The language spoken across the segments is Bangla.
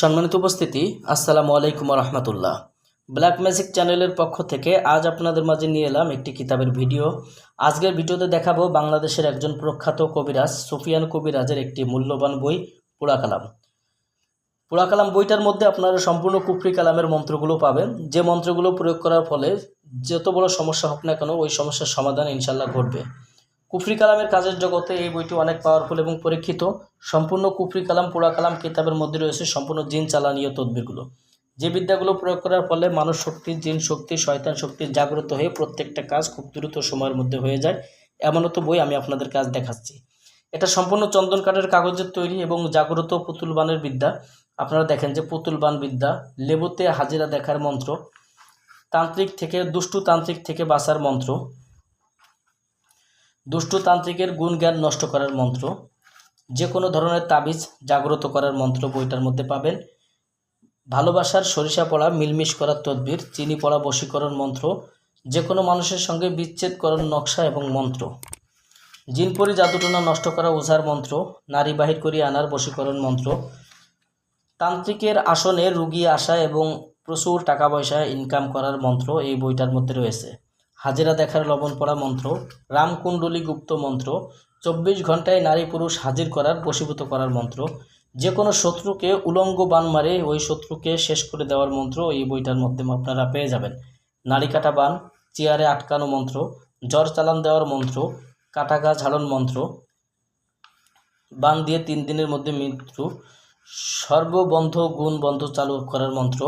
সম্মানিত উপস্থিতি, আসসালামু আলাইকুম রহমতুল্লাহ। ব্ল্যাক ম্যাজিক চ্যানেলের পক্ষ থেকে আজ আপনাদের মাঝে নিয়ে এলাম একটি কিতাবের ভিডিও। আজকের ভিডিওতে দেখাবো বাংলাদেশের একজন প্রখ্যাত কবিরাজ, সুফিয়ান কবিরাজের একটি মূল্যবান বই পুরাকালাম পুরাকালাম বইটার মধ্যে আপনারা সম্পূর্ণ কুফরি কালামের মন্ত্রগুলো পাবেন। যে মন্ত্রগুলো প্রয়োগ করার ফলে যত বড় সমস্যা হোক না কেন, ওই সমস্যার সমাধান ইনশাল্লাহ ঘটবে। কুফরি কালামের কাজের জগতে এই বইটি অনেক পাওয়ারফুল এবং পরীক্ষিত। সম্পূর্ণ কুফরি কালাম, পোড়া কালাম কিতাবের মধ্যে রয়েছে সম্পূর্ণ জিন চালানীয় তদ্বিরগুলো। যে বিদ্যাগুলো প্রয়োগ করার ফলে মানুষ শক্তি, জিন শক্তি, শয়তান শক্তি জাগ্রত হয়ে প্রত্যেকটা কাজ খুব দ্রুত সময়ের মধ্যে হয়ে যায়। এমনও তো বই আমি আপনাদের কাজ দেখাচ্ছি। এটা সম্পূর্ণ চন্দন কাঠের কাগজের তৈরি এবং জাগ্রত পুতুল বানের বিদ্যা। আপনারা দেখেন যে পুতুল বান বিদ্যা, লেবুতে হাজিরা দেখার মন্ত্র, তান্ত্রিক থেকে, দুষ্টু তান্ত্রিক থেকে বাঁচার মন্ত্র দুষ্টু তান্ত্রিকের গুণ জ্ঞান নষ্ট করার মন্ত্র। যে কোনো ধরনের তাবিজ জাগ্রত করার মন্ত্র বইটার মধ্যে পাবেন। ভালোবাসার সরিষা পড়া, মিলমিশ করার তদবির, চিনি পড়া বশীকরণ মন্ত্র যে কোনো মানুষের সঙ্গে বিচ্ছেদকরণ নকশা এবং মন্ত্র। জিনপরি জাদুটনা নষ্ট করা ওঝার মন্ত্র, নারী বাহির করিয়ে আনার বশীকরণ মন্ত্র। তান্ত্রিকের আসনে রুগী আসা এবং প্রচুর টাকা পয়সা ইনকাম করার মন্ত্র এই বইটার মধ্যে রয়েছে। হাজিরা দেখার লবণ পড়া মন্ত্র, রামকুণ্ডলী গুপ্ত মন্ত্র, চব্বিশ ঘন্টায় নারী পুরুষ হাজির করার, বশীভূত করার মন্ত্র যে কোনো শত্রুকে উলঙ্গ বান মারে ওই শত্রুকে শেষ করে দেওয়ার মন্ত্র, এই বইটার মধ্যে আপনারা পেয়ে যাবেন। নারী কাটা বান, চেয়ারে আটকানো মন্ত্র, জ্বর চালান দেওয়ার মন্ত্র, কাটা গা ঝাড়ন মন্ত্র, বান দিয়ে তিন দিনের মধ্যে মৃত্যু, সর্ববন্ধ গুণ বন্ধ চালু করার মন্ত্র,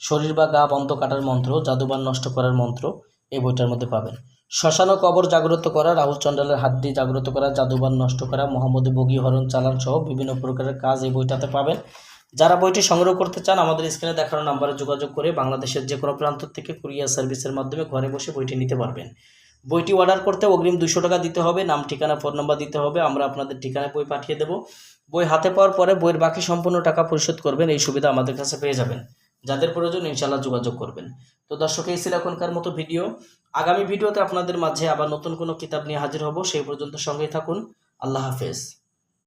শরীর বা গা বন্ধ কাটার মন্ত্র, জাদুবান নষ্ট করার মন্ত্র এই বইটার মধ্যে পাবেন। শ্মশান কবর জাগ্রত করা, রাহুল চন্ডালের হাত দিয়ে জাগ্রত করা জাদুবান নষ্ট করা, মোহাম্মদ বগি হরণ চালান সহ বিভিন্ন প্রকারের কাজ এই বইটাতে পাবেন। যারা বইটি সংগ্রহ করতে চান, আমাদের স্ক্রিনে দেখানো নাম্বারে যোগাযোগ করে বাংলাদেশের যে কোনো প্রান্ত থেকে কুরিয়ার সার্ভিসের মাধ্যমে ঘরে বসে বইটি নিতে পারবেন। বইটি অর্ডার করতে অগ্রিম দুশো টাকা দিতে হবে, নাম, ঠিকানা, ফোন নাম্বার দিতে হবে, আমরা আপনাদের ঠিকানায় বই পাঠিয়ে দেবো। বই হাতে পাওয়ার পরে বইয়ের বাকি সম্পূর্ণ টাকা পরিশোধ করবেন, এই সুবিধা আমাদের কাছে পেয়ে যাবেন। যাদের প্রয়োজন ইনশাল্লাহ যোগাযোগ করবেন। তো দর্শক, এই ছিল এখনকার মতো ভিডিও। আগামী ভিডিওতে আপনাদের মাঝে আবার নতুন কোনো কিতাব নিয়ে হাজির হব। সেই পর্যন্ত সঙ্গেই থাকুন। আল্লাহ হাফেজ।